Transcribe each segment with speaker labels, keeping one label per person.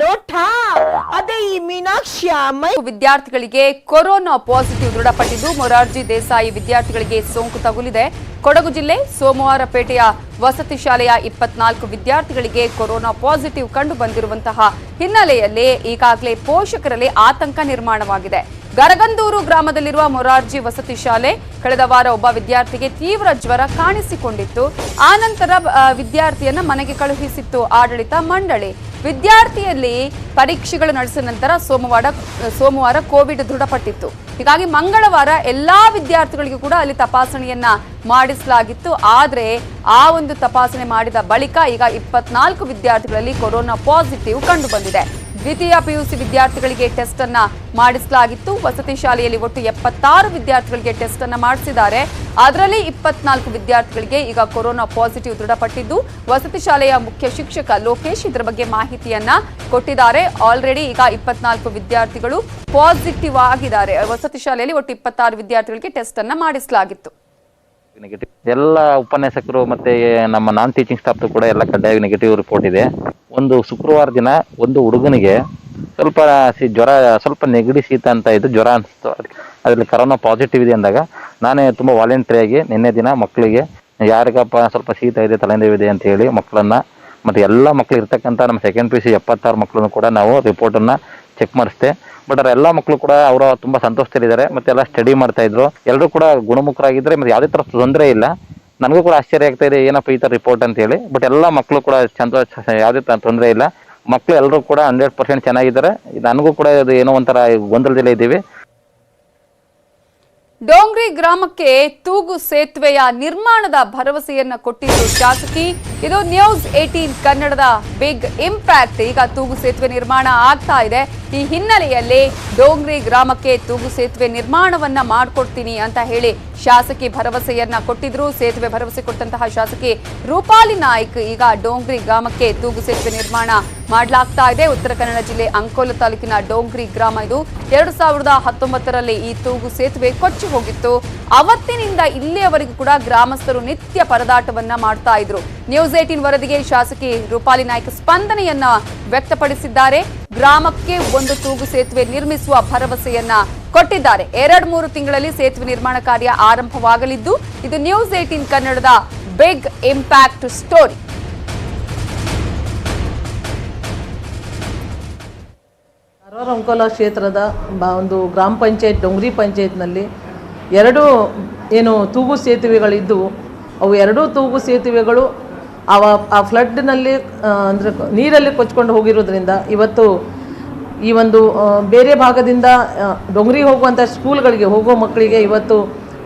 Speaker 1: ನೋಟ. ಅದೇ
Speaker 2: ವಿದ್ಯಾರ್ಥಿಗಳಿಗೆ ಕೊರೋನಾ ಪಾಸಿಟಿವ್ ದೃಢಪಟ್ಟಿದ್ದು ಮೊರಾರ್ಜಿ ದೇಸಾಯಿ ವಿದ್ಯಾರ್ಥಿಗಳಿಗೆ ಸೋಂಕು ತಗುಲಿದೆ. ಕೊಡಗು ಜಿಲ್ಲೆ ಸೋಮವಾರಪೇಟೆಯ ವಸತಿ ಶಾಲೆಯ ಇಪ್ಪತ್ನಾಲ್ಕು ವಿದ್ಯಾರ್ಥಿಗಳಿಗೆ ಕೊರೋನಾ ಪಾಸಿಟಿವ್ ಕಂಡು ಬಂದಿರುವಂತಹ ಹಿನ್ನೆಲೆಯಲ್ಲಿ ಈಗಾಗಲೇ ಪೋಷಕರಲ್ಲಿ ಆತಂಕ ನಿರ್ಮಾಣವಾಗಿದೆ. ಗರಗಂದೂರು ಗ್ರಾಮದಲ್ಲಿರುವ ಮೊರಾರ್ಜಿ ವಸತಿ ಶಾಲೆ ಕಳೆದ ವಾರ ಒಬ್ಬ ವಿದ್ಯಾರ್ಥಿಗೆ ತೀವ್ರ ಜ್ವರ ಕಾಣಿಸಿಕೊಂಡಿತ್ತು. ಆನಂತರ ವಿದ್ಯಾರ್ಥಿಯನ್ನ ಮನೆಗೆ ಕಳುಹಿಸಿತ್ತು. ಆಡಳಿತ ಮಂಡಳಿ ವಿದ್ಯಾರ್ಥಿಯಲ್ಲಿ ಪರೀಕ್ಷೆಗಳು ನಡೆಸಿದ ನಂತರ ಸೋಮವಾರ ಸೋಮವಾರ ಕೋವಿಡ್ ದೃಢಪಟ್ಟಿತ್ತು. ಹೀಗಾಗಿ ಮಂಗಳವಾರ ಎಲ್ಲಾ ವಿದ್ಯಾರ್ಥಿಗಳಿಗೂ ಕೂಡ ಅಲ್ಲಿ ತಪಾಸಣೆಯನ್ನ ಮಾಡಿಸಲಾಗಿತ್ತು. ಆದ್ರೆ ಆ ಒಂದು ತಪಾಸಣೆ ಮಾಡಿದ ಬಳಿಕ ಈಗ ಇಪ್ಪತ್ನಾಲ್ಕು ವಿದ್ಯಾರ್ಥಿಗಳಲ್ಲಿ ಕೊರೋನಾ ಪಾಸಿಟಿವ್ ಕಂಡು ಬಂದಿದೆ. ದ್ವಿತೀಯ ಪಿಯುಸಿ ವಿದ್ಯಾರ್ಥಿಗಳಿಗೆ ಟೆಸ್ಟ್ ಅನ್ನ ಮಾಡಿಸಲಾಗಿತ್ತು. ವಸತಿ ಶಾಲೆಯಲ್ಲಿ ಒಟ್ಟು ಎಪ್ಪತ್ತಾರು ವಿದ್ಯಾರ್ಥಿಗಳಿಗೆ ಟೆಸ್ಟ್ ಅನ್ನ ಮಾಡಿಸಿದ್ದಾರೆ. ಅದರಲ್ಲಿ ಇಪ್ಪತ್ನಾಲ್ಕು ವಿದ್ಯಾರ್ಥಿಗಳಿಗೆ ಈಗ ಕೊರೋನಾ ಪಾಸಿಟಿವ್ ದೃಢಪಟ್ಟಿದ್ದು, ವಸತಿ ಶಾಲೆಯ ಮುಖ್ಯ ಶಿಕ್ಷಕ ಲೋಕೇಶ್ ಇದರ ಬಗ್ಗೆ ಮಾಹಿತಿಯನ್ನ ಕೊಟ್ಟಿದ್ದಾರೆ. ಆಲ್ರೆಡಿ ಈಗ ಇಪ್ಪತ್ನಾಲ್ಕು ವಿದ್ಯಾರ್ಥಿಗಳು ಪಾಸಿಟಿವ್ ಆಗಿದ್ದಾರೆ. ವಸತಿ ಶಾಲೆಯಲ್ಲಿ ಒಟ್ಟು ಇಪ್ಪತ್ತಾರು ವಿದ್ಯಾರ್ಥಿಗಳಿಗೆ ಟೆಸ್ಟ್ ಅನ್ನ ಮಾಡಿಸಲಾಗಿತ್ತು.
Speaker 3: ನೆಗೆಟಿವ್ ಎಲ್ಲ ಉಪನ್ಯಾಸಕರು ಮತ್ತೆ ನಮ್ಮ ನಾನ್ ಟೀಚಿಂಗ್ ಸ್ಟಾಫ್ ಕೂಡ ಎಲ್ಲ ಕಡ್ಡಾಯ ನೆಗೆಟಿವ್ ರಿಪೋರ್ಟ್ ಇದೆ. ಒಂದು ಶುಕ್ರವಾರ ದಿನ ಒಂದು ಹುಡುಗನಿಗೆ ಸ್ವಲ್ಪ ಸಿ ಜ್ವರ, ಸ್ವಲ್ಪ ನೆಗಡಿ ಶೀತ ಅಂತ ಇದ್ದು ಜ್ವರ ಅನಿಸ್ತು. ಅದರಲ್ಲಿ ಕರೋನಾ ಪಾಸಿಟಿವ್ ಇದೆ ಅಂದಾಗ ನಾನೇ ತುಂಬ ವಾಲಂಟ್ರಿಯಾಗಿ ನಿನ್ನೆ ದಿನ ಮಕ್ಕಳಿಗೆ ಯಾರಿಗಪ್ಪ ಸ್ವಲ್ಪ ಶೀತ ಇದೆ, ತಲೆನೋವು ಇದೆ ಅಂತ ಹೇಳಿ ಮಕ್ಕಳನ್ನ ಮತ್ತು ಎಲ್ಲ ಮಕ್ಕಳು ಇರ್ತಕ್ಕಂಥ ನಮ್ಮ ಸೆಕೆಂಡ್ ಪಿ ಸಿ ಎಪ್ಪತ್ತಾರು ಮಕ್ಕಳನ್ನು ಕೂಡ ನಾವು ರಿಪೋರ್ಟನ್ನು ಚೆಕ್ ಮಾಡಿಸ್ದೆ. ಬಟ್ ಅವ್ರ ಎಲ್ಲ ಮಕ್ಕಳು ಕೂಡ ಅವರು ತುಂಬ ಸಂತೋಷದಲ್ಲಿದ್ದಾರೆ. ಮತ್ತೆ ಎಲ್ಲ ಸ್ಟಡಿ ಮಾಡ್ತಾ ಇದ್ರು. ಎಲ್ಲರೂ ಕೂಡ ಗುಣಮುಖರಾಗಿದ್ರೆ ಮತ್ತೆ ಯಾವುದೇ ಥರ ತೊಂದರೆ ಇಲ್ಲ. ನನಗೂ ಕೂಡ ಆಶ್ಚರ್ಯ ಆಗ್ತಾ ಇದೆ, ಏನಪ್ಪ ಈ ಥರ ರಿಪೋರ್ಟ್ ಅಂತ ಹೇಳಿ. ಬಟ್ ಎಲ್ಲ ಮಕ್ಕಳು ಕೂಡ ಸಂತೋಷ ಯಾವುದೇ ತರ ತೊಂದರೆ ಇಲ್ಲ. ಮಕ್ಕಳು ಎಲ್ಲರೂ ಕೂಡ ಹಂಡ್ರೆಡ್ ಪರ್ಸೆಂಟ್ ಚೆನ್ನಾಗಿದ್ದಾರೆ. ನನಗೂ ಕೂಡ ಅದು ಏನೋ ಒಂಥರ ಗೊಂದಲದಲ್ಲೇ ಇದ್ದೀವಿ.
Speaker 2: ಡೋಂಗ್ರಿ ಗ್ರಾಮಕ್ಕೆ ತೂಗು ಸೇತುವೆಯ ನಿರ್ಮಾಣದ ಭರವಸೆಯನ್ನ ಕೊಟ್ಟಿದ್ದು ಶಾಸಕಿ ಇದು ನ್ಯೂಸ್ ಏಟೀನ್ ಕನ್ನಡದ ಬಿಗ್ ಇಂಪ್ಯಾಕ್ಟ್. ಈಗ ತೂಗು ಸೇತುವೆ ನಿರ್ಮಾಣ ಆಗ್ತಾ ಇದೆ. ಈ ಹಿನ್ನೆಲೆಯಲ್ಲಿ ಡೋಂಗ್ರಿ ಗ್ರಾಮಕ್ಕೆ ತೂಗು ಸೇತುವೆ ನಿರ್ಮಾಣವನ್ನ ಮಾಡಿಕೊಡ್ತೀನಿ ಅಂತ ಹೇಳಿ ಶಾಸಕಿ ಭರವಸೆಯನ್ನ ಕೊಟ್ಟಿದ್ರು. ಸೇತುವೆ ಭರವಸೆ ಕೊಟ್ಟಂತಹ ಶಾಸಕಿ ರೂಪಾಲಿ ನಾಯ್ಕ್ ಈಗ ಡೋಂಗ್ರಿ ಗ್ರಾಮಕ್ಕೆ ತೂಗು ಸೇತುವೆ ನಿರ್ಮಾಣ ಮಾಡಲಾಗ್ತಾ ಇದೆ. ಉತ್ತರ ಕನ್ನಡ ಜಿಲ್ಲೆ ಅಂಕೋಲ ತಾಲೂಕಿನ ಡೋಂಗ್ರಿ ಗ್ರಾಮ ಇದು. ಎರಡು ಸಾವಿರದ ಹತ್ತೊಂಬತ್ತರಲ್ಲಿ ಈ ತೂಗು ಸೇತುವೆ ಕೊಚ್ಚಿ ಹೋಗಿತ್ತು. ಅವತ್ತಿನಿಂದ ಇಲ್ಲಿಯವರೆಗೂ ಕೂಡ ಗ್ರಾಮಸ್ಥರು ನಿತ್ಯ ಪರದಾಟವನ್ನ ಮಾಡ್ತಾ ಇದ್ರು. ಏಟೀನ್ ವರದಿಗೆ ಶಾಸಕಿ ರೂಪಾಲಿ ನಾಯ್ಕ ಸ್ಪಂದನೆಯನ್ನ ವ್ಯಕ್ತಪಡಿಸಿದ್ದಾರೆ. ಗ್ರಾಮಕ್ಕೆ ಒಂದು ತೂಗು ಸೇತುವೆ ನಿರ್ಮಿಸುವ ಭರವಸೆಯನ್ನ ಕೊಟ್ಟಿದ್ದಾರೆ. ಎರಡ್ ಮೂರು ತಿಂಗಳಲ್ಲಿ ಸೇತುವೆ ನಿರ್ಮಾಣ ಕಾರ್ಯ ಆರಂಭವಾಗಲಿದ್ದು, ಇದು ನ್ಯೂಸ್ ಏಟೀನ್ ಕನ್ನಡದ ಬಿಗ್ ಇಂಪ್ಯಾಕ್ಟ್ ಸ್ಟೋರಿ.
Speaker 4: ಅಂಕೋಲ ಕ್ಷೇತ್ರದ ಒಂದು ಗ್ರಾಮ ಪಂಚಾಯತ್, ಡೊಂಗ್ರಿ ಪಂಚಾಯತ್ನಲ್ಲಿ ಎರಡು ಏನು ತೂಗು ಸೇತುವೆಗಳಿದ್ದು, ಅವು ಎರಡೂ ತೂಗು ಸೇತುವೆಗಳು ಅವ, ಆ ಫ್ಲಡ್ನಲ್ಲಿ ಅಂದರೆ ನೀರಲ್ಲಿ ಕೊಚ್ಕೊಂಡು ಹೋಗಿರೋದ್ರಿಂದ ಇವತ್ತು ಈ ಒಂದು ಬೇರೆ ಭಾಗದಿಂದ ಡೊಂಗ್ರಿ ಹೋಗುವಂಥ ಸ್ಕೂಲ್ಗಳಿಗೆ ಹೋಗೋ ಮಕ್ಕಳಿಗೆ ಇವತ್ತು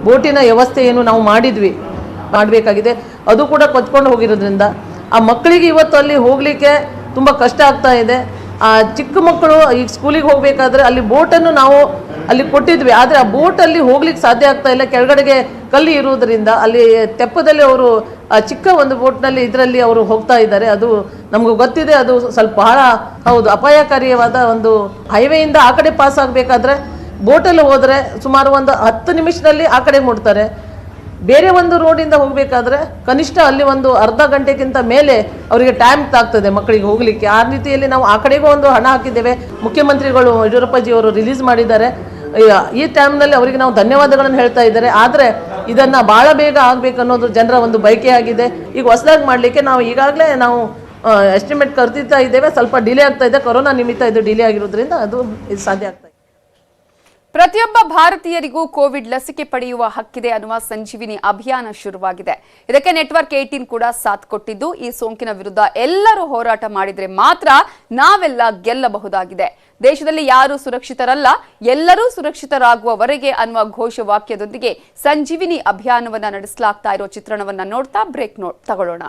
Speaker 4: ಬೋಟಿನ ವ್ಯವಸ್ಥೆ ಏನು ನಾವು ಮಾಡಿದ್ವಿ, ಮಾಡಬೇಕಾಗಿದೆ. ಅದು ಕೂಡ ಕೊಚ್ಕೊಂಡು ಹೋಗಿರೋದ್ರಿಂದ ಆ ಮಕ್ಕಳಿಗೆ ಇವತ್ತು ಅಲ್ಲಿ ಹೋಗಲಿಕ್ಕೆ ತುಂಬ ಕಷ್ಟ ಆಗ್ತಾ ಇದೆ. ಆ ಚಿಕ್ಕ ಮಕ್ಕಳು ಈಗ ಸ್ಕೂಲಿಗೆ ಹೋಗಬೇಕಾದ್ರೆ ಅಲ್ಲಿ ಬೋಟನ್ನು ನಾವು ಅಲ್ಲಿ ಕೊಟ್ಟಿದ್ವಿ. ಆದರೆ ಆ ಬೋಟಲ್ಲಿ ಹೋಗ್ಲಿಕ್ಕೆ ಸಾಧ್ಯ ಆಗ್ತಾ ಇಲ್ಲ. ಕೆಳಗಡೆಗೆ ಕಲ್ಲಿ ಇರುವುದರಿಂದ ಅಲ್ಲಿ ತೆಪ್ಪದಲ್ಲಿ ಅವರು ಚಿಕ್ಕ ಒಂದು ಬೋಟ್ನಲ್ಲಿ ಇದರಲ್ಲಿ ಅವರು ಹೋಗ್ತಾ ಇದ್ದಾರೆ. ಅದು ನಮಗೂ ಗೊತ್ತಿದೆ, ಅದು ಸ್ವಲ್ಪ ಬಹಳ, ಹೌದು, ಅಪಾಯಕಾರಿಯವಾದ ಒಂದು ಹೈವೇಯಿಂದ ಆ ಕಡೆ ಪಾಸ್ ಆಗಬೇಕಾದ್ರೆ ಬೋಟಲ್ಲಿ ಹೋದರೆ ಸುಮಾರು ಒಂದು ಹತ್ತು ನಿಮಿಷದಲ್ಲಿ ಆ ಕಡೆ ಮುಟ್ತಾರೆ. ಬೇರೆ ಒಂದು ರೋಡಿಂದ ಹೋಗಬೇಕಾದ್ರೆ ಕನಿಷ್ಠ ಅಲ್ಲಿ ಒಂದು ಅರ್ಧ ಗಂಟೆಗಿಂತ ಮೇಲೆ ಅವರಿಗೆ ಟೈಮ್ ತಾಗ್ತದೆ ಮಕ್ಕಳಿಗೆ ಹೋಗಲಿಕ್ಕೆ. ಆ ರೀತಿಯಲ್ಲಿ ನಾವು ಆ ಕಡೆಗೂ ಒಂದು ಹಣ ಹಾಕಿದ್ದೇವೆ. ಮುಖ್ಯಮಂತ್ರಿಗಳು ಯಡಿಯೂರಪ್ಪಜಿಯವರು ರಿಲೀಸ್ ಮಾಡಿದ್ದಾರೆ. ಈ ಟೈಮ್ನಲ್ಲಿ ಅವರಿಗೆ ನಾವು ಧನ್ಯವಾದಗಳನ್ನು ಹೇಳ್ತಾ ಇದ್ದಾರೆ. ಆದರೆ ಇದನ್ನು ಭಾಳ ಬೇಗ ಆಗಬೇಕು ಅನ್ನೋದು ಜನರ ಒಂದು ಬಯಕೆ ಆಗಿದೆ ಈಗ ಹೊಸದಾಗಿ ಮಾಡಲಿಕ್ಕೆ ನಾವು ಈಗಾಗಲೇ ನಾವು ಎಸ್ಟಿಮೇಟ್ ಕರ್ತಿತ್ತಾ ಇದ್ದೇವೆ. ಸ್ವಲ್ಪ ಡಿಲೇ ಆಗ್ತಾ ಇದೆ. ಕೊರೋನಾ ನಿಮಿತ್ತ ಇದು ಡಿಲೇ ಆಗಿರೋದ್ರಿಂದ ಅದು ಇದು ಸಾಧ್ಯ ಆಗ್ತಾ ಇದೆ.
Speaker 2: ಪ್ರತಿಯೊಬ್ಬ ಭಾರತೀಯರಿಗೂ ಕೋವಿಡ್ ಲಸಿಕೆ ಪಡೆಯುವ ಹಕ್ಕಿದೆ ಅನ್ನುವ ಸಂಜೀವಿನಿ ಅಭಿಯಾನ ಶುರುವಾಗಿದೆ. ಇದಕ್ಕೆ ನೆಟ್ವರ್ಕ್ ಏಟೀನ್ ಕೂಡ ಸಾಥ್ ಕೊಟ್ಟಿದ್ದು. ಈ ಸೋಂಕಿನ ವಿರುದ್ಧ ಎಲ್ಲರೂ ಹೋರಾಟ ಮಾಡಿದರೆ ಮಾತ್ರ ನಾವೆಲ್ಲ ಗೆಲ್ಲಬಹುದಾಗಿದೆ. ದೇಶದಲ್ಲಿ ಯಾರು ಸುರಕ್ಷಿತರಲ್ಲ, ಎಲ್ಲರೂ ಸುರಕ್ಷಿತರಾಗುವವರೆಗೆ ಅನ್ನುವ ಘೋಷವಾಕ್ಯದೊಂದಿಗೆ ಸಂಜೀವಿನಿ ಅಭಿಯಾನವನ್ನ ನಡೆಸಲಾಗ್ತಾ ಇರೋ ಚಿತ್ರಣವನ್ನ ನೋಡ್ತಾ ಬ್ರೇಕ್ ತಗೊಳ್ಳೋಣ.